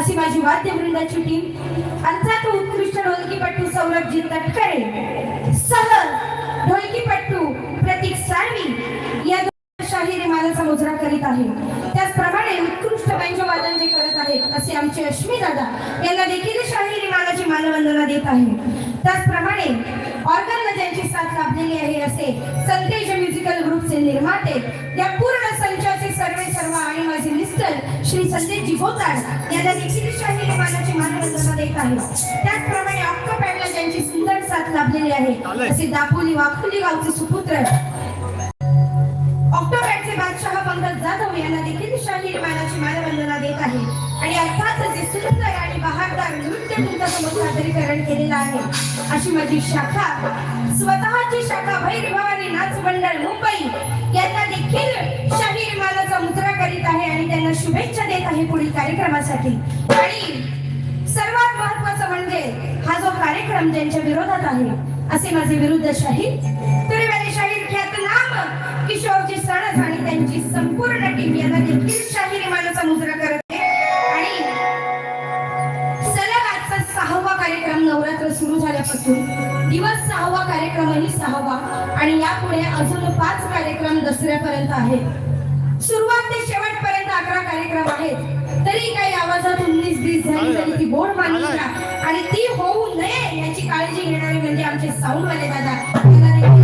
अशी माझी वाद्यवृंदाची टीम अर्थात उत्कृष्ट ढोलकीपट्टू सौरभ जिंदा करीत आहे. त्याचप्रमाणे उत्कृष्ट वादन जे करत आहेत असे आमचे अश्मी दादा यांना देखील शाहिरी मालाची मानवंदना देत आहे. त्याचप्रमाणे ऑर्गनला ज्यांची साथ लाभलेली आहे असे संतेज म्युझिकल ग्रुपचे निर्माते या पूर्ण संचाचे सर्वे सर्व आणि माझे मिस्टर श्री संदेशजी गोताड यांना देखील शाहिरी मानाची मानवंदना देत आहे. त्याचप्रमाणे ऑक्टोपॅडला ज्यांची सुंदर साथ लाभलेली आहे असे दापोली वाखोली गावचे सुपुत्र ऑक्टोबरचे बादशाह पंकज जाधव यांना देखील शाहीर मानाची मानवंदना देत आहे. आणि अर्थातच जे सुंदर आणि बहारदार नृत्य तुमच्यासमोर सादरीकरण केलेलं आहे अशी माझी शाखा स्वतःची शाखा भैरी भवानी नाच मंडळ मुंबई यांना देखील शाहीर मानाचा मुद्रा करीत आहे आणि त्यांना शुभेच्छा देत आहे पुढील कार्यक्रमासाठी. आणि सर्वात महत्वाचं म्हणजे हा जो कार्यक्रम ज्यांच्या विरोधात आहे असे माझे विरुद्ध शाहीर तुरेवाले शाहीर ख्यात नाम किशोरजी सणस आणि त्यांची संपूर्ण टीम यांना देखील शाहिरी मानाचा मुजरा करत आणि सलग आजचा सहावा कार्यक्रम नवरात्र सुरू झाल्यापासून दिवस सहावा कार्यक्रमही सहावा. आणि यापुढे अजून पाच कार्यक्रम दसऱ्यापर्यंत आहेत. सुरुवात ते शेवटपर्यंत अकरा कार्यक्रम आहेत. तरी काही आवाजात उन्नीस बीस झाली तरी ती बोर्ड मानली आणि ती होऊ नये याची काळजी घेणारे म्हणजे आमचे साऊंडवाले दादा.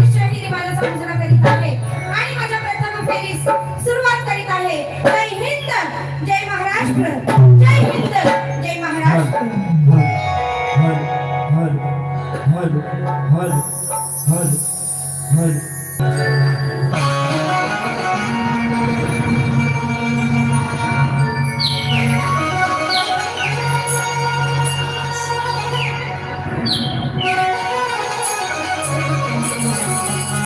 जय हिंद हर हर हर हर हर हर